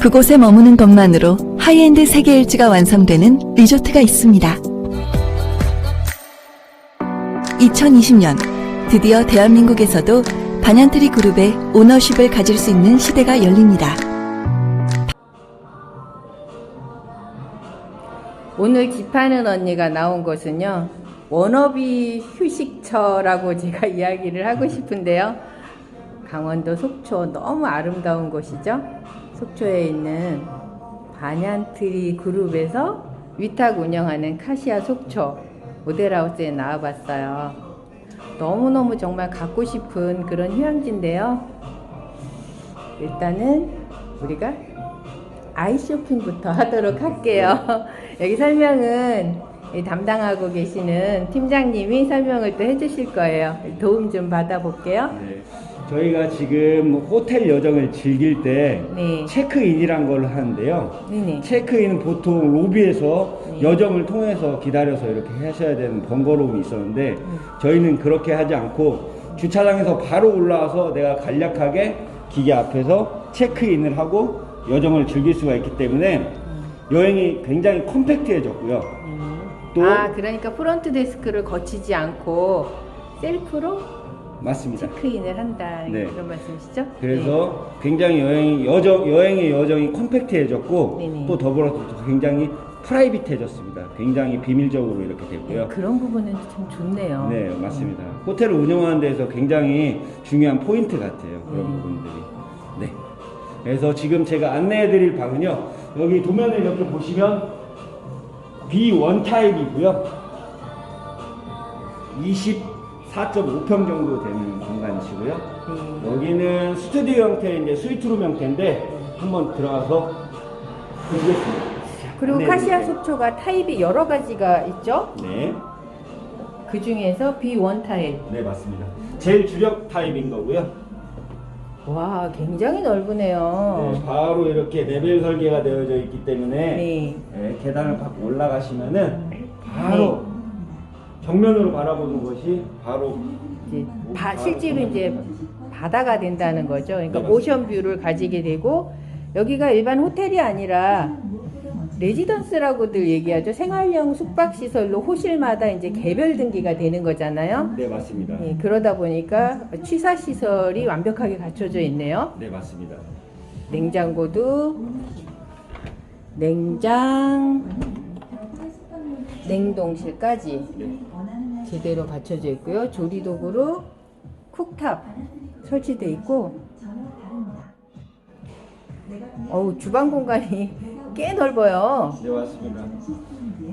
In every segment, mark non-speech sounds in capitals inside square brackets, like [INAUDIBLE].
그곳에 머무는 것만으로 하이엔드 세계 일주가 완성되는 리조트가 있습니다. 2020년 드디어 대한민국에서도 반얀트리 그룹의 오너십을 가질 수 있는 시대가 열립니다. 오늘 집하는 언니가 나온 곳은요. 워너비 휴식처라고 제가 [LAUGHS] 이야기를 하고 싶은데요. 강원도 속초 너무 아름다운 곳이죠. 속초에 있는 반얀트리 그룹에서 위탁 운영하는 카시아 속초 모델하우스에 나와봤어요. 너무너무 정말 갖고 싶은 그런 휴양지인데요. 일단은 우리가 아이 쇼핑부터 [LAUGHS] 하도록 할게요. 여기 설명은 이 담당하고 계시는 팀장님이 설명을 또 해주실 거예요. 도움 좀 받아볼게요. 네. 저희가 지금 호텔 여정을 즐길 때 네. 체크인이란 걸 하는데요. 네네. 체크인은 보통 로비에서 네. 여정을 통해서 기다려서 이렇게 하셔야 되는 번거로움이 있었는데 저희는 그렇게 하지 않고 주차장에서 바로 올라와서 내가 간략하게 기계 앞에서 체크인을 하고 여정을 즐길 수가 있기 때문에 여행이 굉장히 컴팩트해졌고요. 또 아, 그러니까 프론트 데스크를 거치지 않고 셀프로 맞습니다. 체크인을 한다. 네. 그런 말씀이시죠? 그래서 굉장히 여행 여정 여행의 여정이 컴팩트해졌고 네네. 또 더불어서 또 굉장히 프라이빗해졌습니다. 굉장히 비밀적으로 이렇게 네. 됐고요. 그런 부분은 참 좋네요. 네, 맞습니다. 호텔을 운영하는 데서 굉장히 중요한 포인트 같아요. 그런 음. 부분들이. 네. 그래서 지금 제가 안내해드릴 방은요. 여기 도면을 이렇게 보시면 B1 타입이고요. 24.5평 정도 되는 공간이시고요. 네. 여기는 스튜디오 형태의 이제 스위트룸 형태인데 한번 들어가서 보겠습니다. 그리고 네, 카시아 네. 속초가 타입이 여러 가지가 있죠? 네, 그 중에서 B1 타입. 네 맞습니다. 제일 주력 타입인 거고요. 와, 굉장히 넓으네요. 네, 바로 이렇게 레벨 설계가 되어져 있기 때문에 네. 네, 계단을 밟고 올라가시면은 바로 정면으로 바라보는 것이 바로 이제 바, 실제로 이제 바다가 된다는 거죠. 그러니까 네, 오션 뷰를 가지게 되고 여기가 일반 호텔이 아니라 레지던스라고들 얘기하죠. 생활형 숙박 시설로 호실마다 이제 개별 등기가 되는 거잖아요. 네 맞습니다. 예, 그러다 보니까 취사 시설이 완벽하게 갖춰져 있네요. 네 맞습니다. 냉장고도 냉장 냉동실까지 네. 제대로 갖춰져 있고요. 조리 도구로 쿡탑 설치돼 있고 어우 주방 공간이 [LAUGHS] 꽤 넓어요. 네 맞습니다.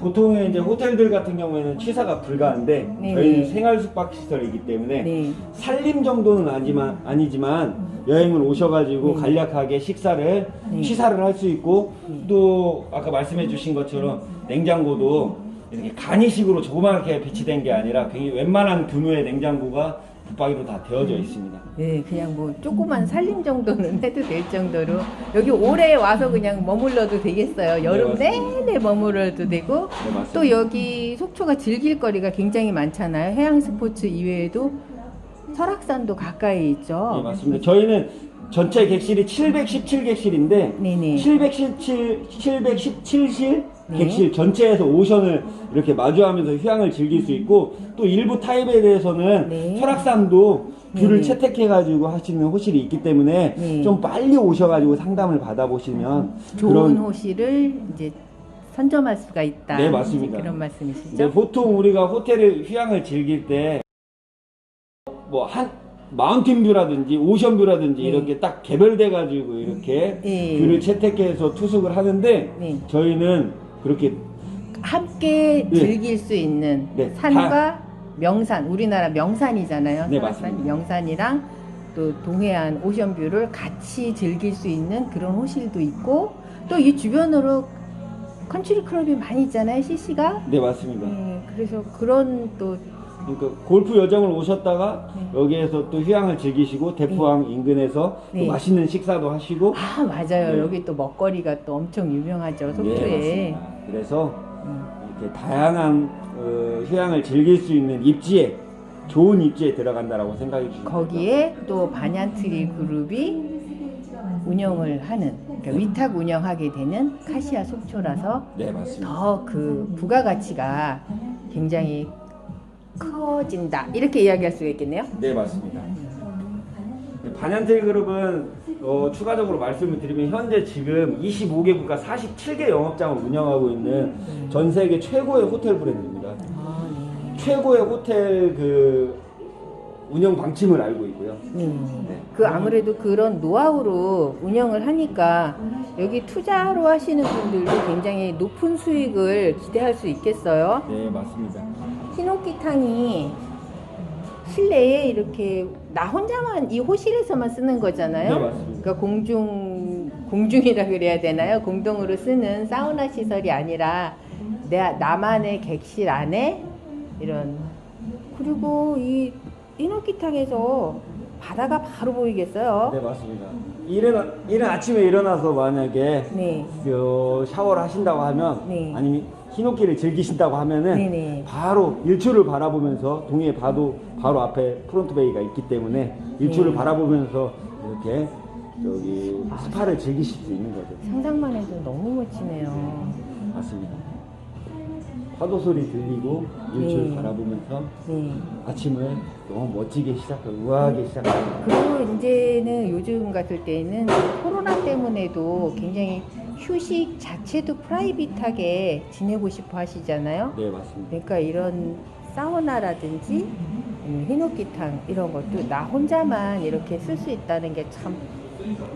보통의 이제 호텔들 같은 경우에는 취사가 불가한데 네, 저희는 네. 생활 숙박 시설이기 때문에 네. 살림 정도는 아니지만 아니지만 여행을 오셔가지고 네. 간략하게 식사를 네. 취사를 할 수 있고 또 아까 말씀해주신 것처럼 냉장고도 이렇게 간이식으로 조그맣게 배치된 게 아니라 굉장히 웬만한 규모의 냉장고가 붙박이로 다 되어져 있습니다. 네, 그냥 뭐 조그만 살림 정도는 [LAUGHS] 해도 될 정도로 여기 올해 와서 그냥 머물러도 되겠어요. 여름 네. 내내 머물러도 되고 네. 또 여기 속초가 즐길 거리가 굉장히 많잖아요. 해양 스포츠 이외에도 설악산도 가까이 있죠. 네, 맞습니다. 저희는 전체 객실이 717객실인데 네네. 717, 717실 네. 객실 전체에서 오션을 이렇게 마주하면서 휴양을 즐길 수 있고 또 일부 타입에 대해서는 네. 설악산도 뷰를 네네. 채택해가지고 하시는 호실이 있기 때문에 네. 좀 빨리 오셔가지고 상담을 받아보시면 좋은 그런 호실을 이제 선점할 수가 있다. 네, 맞습니다. 그런 말씀이시죠? 네, 보통 우리가 호텔을 휴양을 즐길 때 뭐 한 마운틴 뷰라든지 오션 뷰라든지 네. 이렇게 딱 개별돼 가지고 이렇게 네. 뷰를 채택해서 투숙을 하는데 네. 저희는 그렇게 함께 네. 즐길 수 있는 네, 산과 명산, 우리나라 명산이잖아요. 네, 설악산 맞습니다. 명산이랑 또 동해안 오션뷰를 같이 즐길 수 있는 그런 호실도 있고 또 이 주변으로 컨트리 클럽이 많이 있잖아요, CC가. 네 맞습니다. 네, 그래서 그런 또 그러니까 골프 여정을 오셨다가 네. 여기에서 또 휴양을 즐기시고 대포항 인근에서 네. 또 맛있는 식사도 하시고 아, 맞아요. 네. 여기 또 먹거리가 또 엄청 유명하죠, 네, 속초에. 맞습니다. 그래서 음. 이렇게 다양한 어, 휴양을 즐길 수 있는 입지에 좋은 입지에 들어간다라고 생각이 듭니다. 거기에 또 반얀트리 그룹이 운영을 하는 그러니까 위탁 운영하게 되는 카시아 속초라서 네, 맞습니다. 더 그 부가가치가 굉장히 커진다 이렇게 이야기할 수가 있겠네요. 네, 맞습니다. 반얀트리 그룹은 어, 추가적으로 말씀을 드리면 현재 지금 25개 국가 47개 영업장을 운영하고 있는 전 세계 최고의 호텔 브랜드입니다. 아, 최고의 호텔 그 운영 방침을 알고 있고요. 네. 네. 그 아무래도 그런 노하우로 운영을 하니까 여기 투자로 하시는 분들도 굉장히 높은 수익을 기대할 수 있겠어요. 네, 맞습니다. 히노키탕이 실내에 이렇게 나 혼자만 이 호실에서만 쓰는 거잖아요. 네, 맞습니다. 그러니까 공중 공중이라 그래야 되나요? 공동으로 쓰는 사우나 시설이 아니라 내 나만의 객실 안에 이런 그리고 이 히노키탕에서 바다가 바로 보이겠어요. 네, 맞습니다. 이른, 이른 아침에 일어나서 만약에 네. 그 샤워를 하신다고 하면 네. 아니면 히노키를 즐기신다고 하면은 네네. 바로 일출을 바라보면서 동해 바도 바로 앞에 프론트 베이가 있기 때문에 일출을 네. 바라보면서 이렇게 저기 스파를 즐기실 수 있는 거죠. 상상만 해도 너무 멋지네요. 맞습니다. 파도 소리 들리고 일출 네. 바라보면서 네. 아침을 너무 멋지게 시작하고 우아하게 시작하고 그리고 이제는 요즘 같을 때는 코로나 때문에도 굉장히 휴식 자체도 프라이빗하게 지내고 싶어 하시잖아요. 네 맞습니다. 그러니까 이런 사우나라든지 음, 히노키탕 이런 것도 나 혼자만 이렇게 쓸 수 있다는 게 참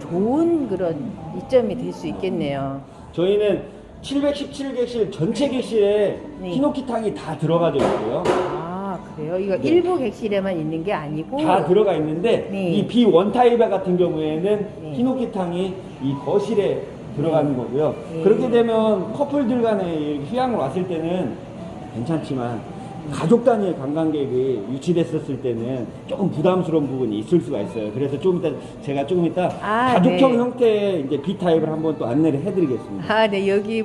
좋은 그런 이점이 될 수 있겠네요. 저희는 717객실 전체 객실에 네. 히노키탕이 다 들어가져 있고요. 아 그래요? 이거 네. 일부 객실에만 있는 게 아니고 다 들어가 있는데 네. 이 B1 타입 같은 경우에는 네. 히노키탕이 이 거실에 들어가는 거고요. 네. 그렇게 되면 커플들 간에 휴양을 왔을 때는 괜찮지만 가족 단위의 관광객이 유치됐었을 때는 조금 부담스러운 부분이 있을 수가 있어요. 그래서 좀 이따 제가 조금 이따 아, 가족형 네. 형태의 이제 B 타입을 한번 또 안내를 해드리겠습니다. 아, 네, 여기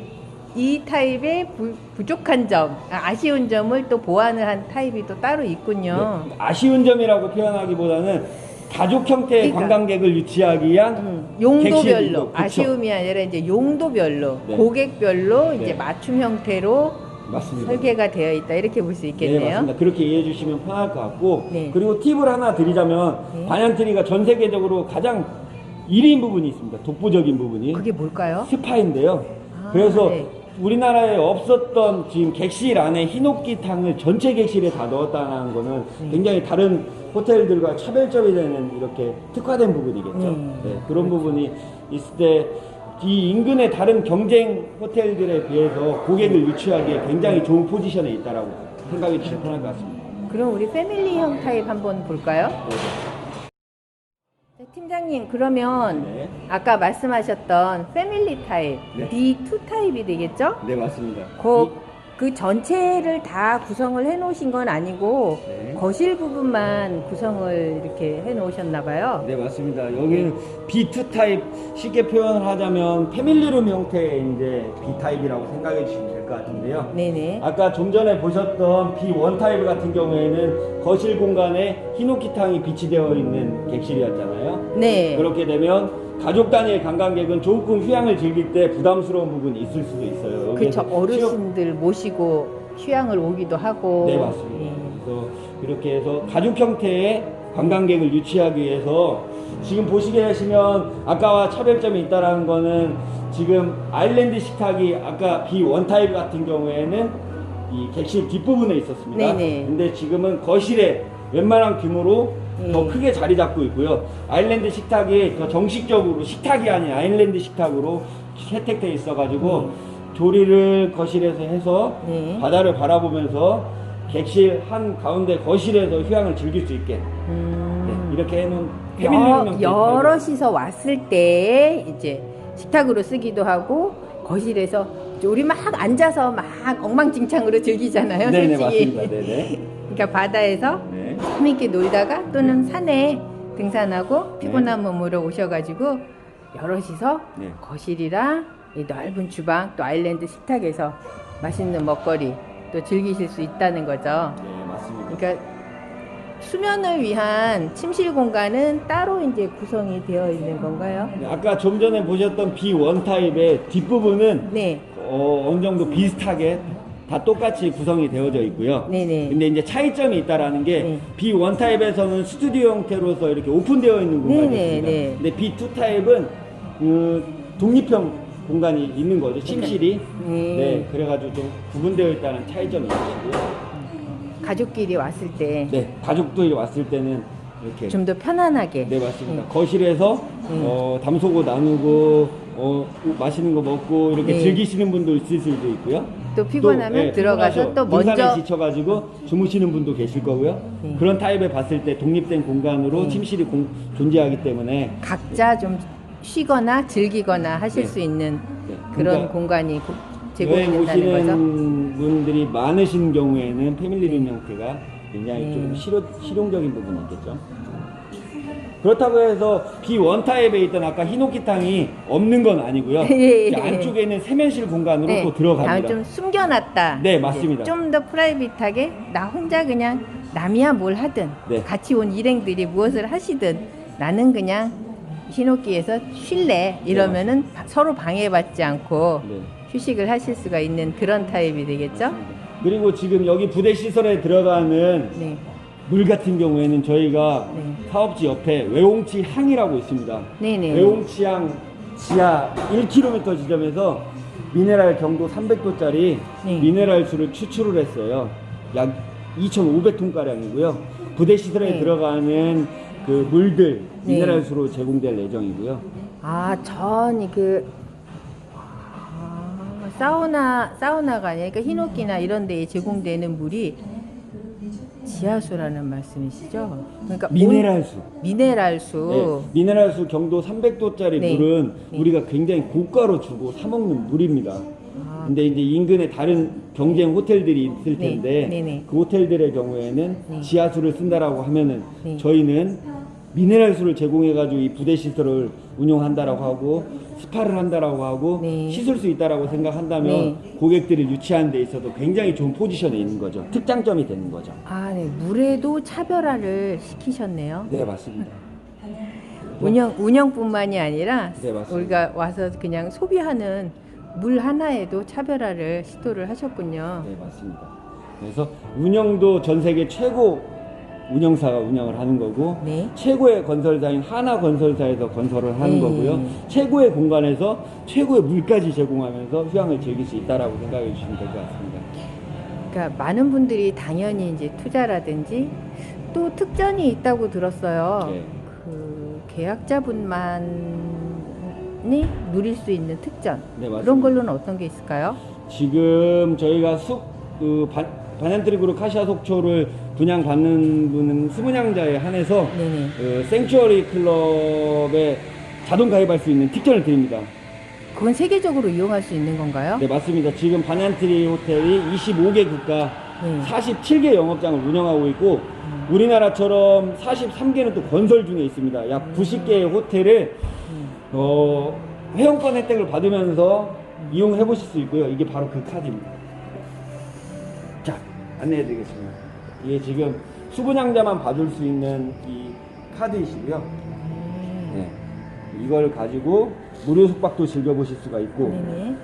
이 타입의 부, 부족한 점, 아, 아쉬운 점을 또 보완을 한 타입이 또 따로 있군요. 네, 아쉬운 점이라고 표현하기보다는 가족 형태의 그러니까. 관광객을 유치하기 위한 음, 용도별로 그쵸? 아쉬움이 아니라 이제 용도별로 네. 고객별로 이제 네. 맞춤 형태로 맞습니다. 설계가 되어 있다 이렇게 볼수 네, 있겠네요. 맞습니다. 그렇게 이해해 주시면 편할 것 같고 네. 그리고 팁을 하나 드리자면 네. 반얀트리가 전 세계적으로 가장 1인 부분이 있습니다. 독보적인 부분이 그게 뭘까요? 스파인데요. 아, 그래서 네. 우리나라에 없었던 지금 객실 안에 히노키탕을 전체 객실에 다 넣었다는 거는 네. 굉장히 다른 호텔들과 차별점이 되는 이렇게 특화된 부분이겠죠. 네. 네, 그런 부분이 있을 때 이 인근의 다른 경쟁 호텔들에 비해서 고객을 유치하기에 굉장히 좋은 포지션에 있다라고 생각해 주시면 편할 것 같습니다. 그럼 우리 패밀리형 타입 한번 볼까요? 네. 네, 팀장님 그러면 네. 아까 말씀하셨던 패밀리 타입 네. D2 타입이 되겠죠? 네, 맞습니다. 그, 그 전체를 다 구성을 해 놓으신 건 아니고 네. 거실 부분만 구성을 이렇게 해 놓으셨나 봐요. 네 맞습니다. 여기는 B2 타입 쉽게 표현을 하자면 패밀리룸 형태의 이제 B 타입이라고 생각해 주시면 될 것 같은데요. 네네. 아까 좀 전에 보셨던 B1 타입 같은 경우에는 거실 공간에 히노키탕이 비치되어 있는 객실이었잖아요. 네. 그렇게 되면 가족 단위의 관광객은 조금 휴양을 즐길 때 부담스러운 부분이 있을 수도 있어요. 여기에서 어르신들 모시고 휴양을 오기도 하고. 네 맞습니다. 예. 그래서 이렇게 해서 가족 형태의 관광객을 유치하기 위해서 지금 보시게 되시면 아까와 차별점이 있다라는 거는 지금 아일랜드 식탁이 아까 B1 타입 같은 경우에는 이 객실 뒷부분에 있었습니다. 네네. 근데 지금은 거실에 웬만한 규모로 더 예. 크게 자리 잡고 있고요. 아일랜드 식탁이 더 정식적으로 식탁이 아닌 아일랜드 식탁으로 채택돼 있어가지고 조리를 거실에서 해서 네. 바다를 바라보면서 객실 한 가운데 거실에서 휴양을 즐길 수 있게 음. 네, 이렇게 해놓은 여, 여럿이서 왔을 때 이제 식탁으로 쓰기도 하고 거실에서 이제 우리 막 앉아서 막 엉망진창으로 즐기잖아요. 네네 솔직히. 맞습니다. 네네. [LAUGHS] 그러니까 바다에서 네. 재밌게 놀다가 또는 산에 등산하고 피곤한 몸으로 오셔가지고 여럿이서 네. 거실이랑 이 넓은 주방 또 아일랜드 식탁에서 맛있는 먹거리 또 즐기실 수 있다는 거죠. 네 맞습니다. 그러니까 수면을 위한 침실 공간은 따로 이제 구성이 되어 있는 건가요? 네, 아까 좀 전에 보셨던 B1 타입의 뒷부분은 네. 어, 어느 정도 비슷하게 다 똑같이 구성이 되어져 있고요. 네네. 근데 이제 차이점이 있다라는 게 네. B1 타입에서는 스튜디오 형태로서 이렇게 오픈되어 있는 공간이 네네, 있습니다. 네. 근데 B2 타입은 그 독립형 공간이 있는 거죠. 침실이. 네. 네. 그래가지고 좀 구분되어 있다는 차이점이 있고요. 가족끼리 왔을 때좀더 네. 가족들이 왔을 때는 이렇게 편안하게. 네 맞습니다. 거실에서 네. 어, 담소고 나누고 어, 맛있는 거 먹고 이렇게 네. 즐기시는 분도 있을 수도 있고요. 또 피곤하면 또, 예, 들어가서 피곤하죠. 또 먼저 등산에 지쳐가지고 주무시는 분도 계실 거고요. 네. 그런 타입에 봤을 때 독립된 공간으로 네. 침실이 공- 존재하기 때문에 각자 좀 쉬거나 즐기거나 하실 네. 수 있는 네. 그런 그러니까 공간이 고- 여행 제공된다는 거죠. 오시는 분들이 많으신 경우에는 패밀리 룸 형태가 굉장히 네. 좀 실용, 실용적인 부분이 있겠죠. 그렇다고 해서 B1 타입에 있던 아까 히노키탕이 없는 건 아니고요. [LAUGHS] 예, 예. 안쪽에 있는 세면실 공간으로 네. 또 들어갑니다. 아, 좀 숨겨놨다. 네, 맞습니다. 좀 더 프라이빗하게 나 혼자 그냥 남이야 뭘 하든 네. 같이 온 일행들이 무엇을 하시든 나는 그냥 히노키에서 쉴래 이러면은 바- 서로 방해받지 않고 네. 휴식을 하실 수가 있는 그런 타입이 되겠죠? 그리고 지금 여기 부대 시설에 들어가는 네. 물 같은 경우에는 저희가 네. 사업지 옆에 외홍치 항이라고 있습니다. 네네. 외홍치 항 지하 1km 지점에서 미네랄 경도 300도짜리 네. 미네랄 수를 추출을 했어요. 약 2,500톤 가량이고요. 부대 시설에 네. 들어가는 그 물들 네. 미네랄 수로 제공될 예정이고요. 아, 전이 그 아, 사우나 사우나가 아니라 그러니까 히노키나 이런 데에 제공되는 물이 지하수라는 말씀이시죠? 그러니까 온- 미네랄수. 미네랄수. 네, 미네랄수 경도 300도짜리 네. 물은 네. 우리가 굉장히 고가로 주고 사 먹는 물입니다. 아. 근데 이제 인근에 다른 경쟁 호텔들이 있을 네. 텐데 네네. 그 호텔들의 경우에는 네. 지하수를 쓴다라고 하면은 네. 저희는 미네랄 수를 제공해가지고 이 부대 시설을 운영한다라고 하고 스파를 한다라고 하고 네. 씻을 수 있다라고 생각한다면 네. 고객들을 유치하는 데 있어서 굉장히 좋은 포지션에 있는 거죠. 특장점이 되는 거죠. 아, 네. 물에도 차별화를 시키셨네요. 네 맞습니다. [LAUGHS] 운영 운영뿐만이 아니라 네, 맞습니다. 우리가 와서 그냥 소비하는 물 하나에도 차별화를 시도를 하셨군요. 네, 맞습니다. 그래서 운영도 전 세계 최고 운영사가 운영을 하는 거고 네. 최고의 건설사인 하나 건설사에서 건설을 하는 네. 거고요. 최고의 공간에서 최고의 물까지 제공하면서 휴양을 즐길 수 있다라고 생각해 주시면 될 것 같습니다. 그러니까 많은 분들이 당연히 이제 투자라든지 또 특전이 있다고 들었어요. 네. 그 계약자분만이 누릴 수 있는 특전 네, 맞습니다. 그런 걸로는 어떤 게 있을까요? 지금 저희가 숙, 그 반, 반얀트리 그룹 카시아 속초를 분양받는 분은 수분양자에 한해서 네네. 그 생츄어리 클럽에 자동 가입할 수 있는 특전을 드립니다. 그건 세계적으로 이용할 수 있는 건가요? 네 맞습니다. 지금 반얀트리 호텔이 25개 국가 네. 47개 영업장을 운영하고 있고 우리나라처럼 43개는 또 건설 중에 있습니다. 약 90개의 호텔을 어, 회원권 혜택을 받으면서 이용해 보실 수 있고요. 이게 바로 그 카드입니다. 자 안내해 드리겠습니다. 이게 지금 수분양자만 받을 수 있는 이 카드이시고요. 네. 이걸 가지고 무료 숙박도 즐겨보실 수가 있고 네네.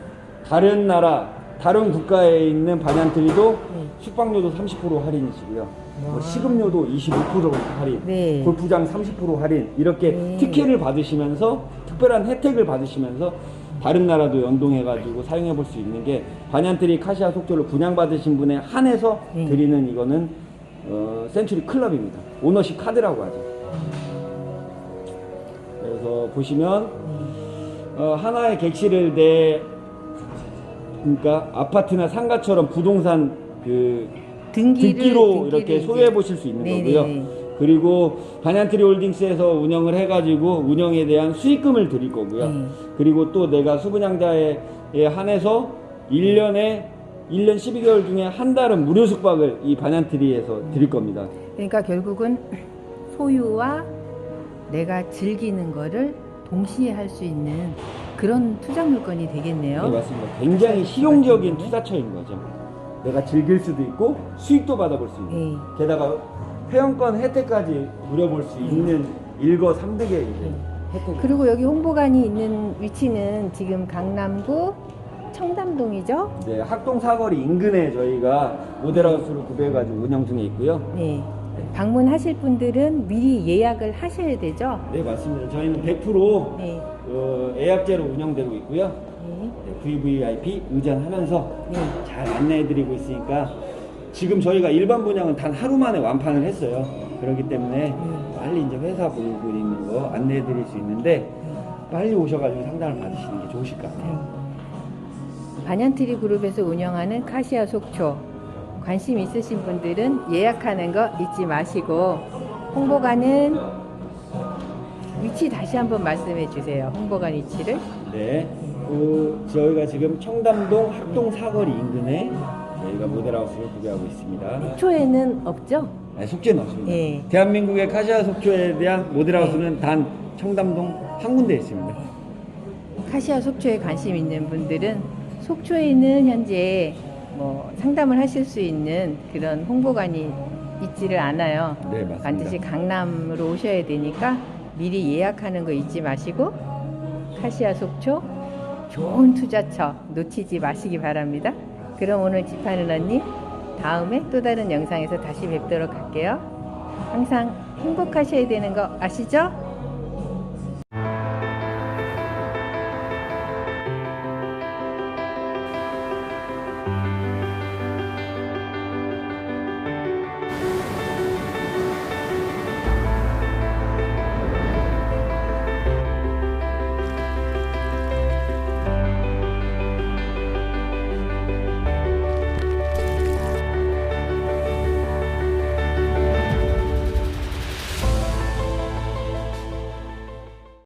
다른 나라, 다른 국가에 있는 반얀트리도 네. 숙박료도 30% 할인이시고요. 뭐 식음료도 25% 할인, 네. 골프장 30% 할인 이렇게 네. 특혜를 받으시면서 특별한 혜택을 받으시면서 다른 나라도 연동해가지고 사용해 볼 수 있는 게 반얀트리 카시아 속초를 분양받으신 분에 한해서 네. 드리는 이거는 어, 센츄리 클럽입니다. 오너십 카드라고 하죠. 그래서 보시면 어, 하나의 객실을 내 그러니까 아파트나 상가처럼 부동산 그 등기를 등기를 이렇게 소유해 보실 수 있는 네네네. 거고요. 그리고 반얀트리 홀딩스에서 운영을 해가지고 운영에 대한 수익금을 드릴 거고요. 네. 그리고 또 내가 수분양자에 한해서 1년에 1년 12개월 중에 한 달은 무료 숙박을 이 반얀트리에서 드릴 겁니다. 그러니까 결국은 소유와 내가 즐기는 거를 동시에 할 수 있는 그런 투자 물건이 되겠네요. 네, 맞습니다. 굉장히 실용적인 투자처인 거죠. 내가 즐길 수도 있고 수익도 받아볼 수 있는. 네. 게다가 회원권 혜택까지 누려볼 수 있는 일거 삼득의 혜택. 그리고 여기 홍보관이 있는 위치는 지금 강남구 청담동이죠? 네, 학동 사거리 인근에 저희가 모델하우스를 구비해가지고 운영 중에 있고요. 네. 방문하실 분들은 미리 예약을 하셔야 되죠? 네, 맞습니다. 저희는 100% 네. 어, 예약제로 운영되고 있고요. 네. 네, VVIP 의전하면서 네. 잘 안내해드리고 있으니까 지금 저희가 일반 분양은 단 하루 만에 완판을 했어요. 그렇기 때문에 빨리 이제 회사 보고 있는 거 안내해드릴 수 있는데 빨리 오셔가지고 상담을 받으시는 게 좋으실 것 같아요. 반얀트리 그룹에서 운영하는 카시아 속초 관심 있으신 분들은 예약하는 거 잊지 마시고 홍보관은 위치 다시 한번 말씀해 주세요. 홍보관 위치를. 네, 그 저희가 지금 청담동 학동 사거리 인근에 저희가 모델하우스를 구비하고 있습니다. 속초에는 없죠? 네, 속초는 없습니다. 예. 대한민국의 카시아 속초에 대한 모델하우스는 단 청담동 한 군데 있습니다. 카시아 속초에 관심 있는 분들은 속초에는 현재 뭐 상담을 하실 수 있는 그런 홍보관이 있지를 않아요. 네, 맞습니다. 반드시 강남으로 오셔야 되니까 미리 예약하는 거 잊지 마시고 카시아 속초 좋은 투자처 놓치지 마시기 바랍니다. 그럼 오늘 집하는 언니 다음에 또 다른 영상에서 다시 뵙도록 할게요. 항상 행복하셔야 되는 거 아시죠?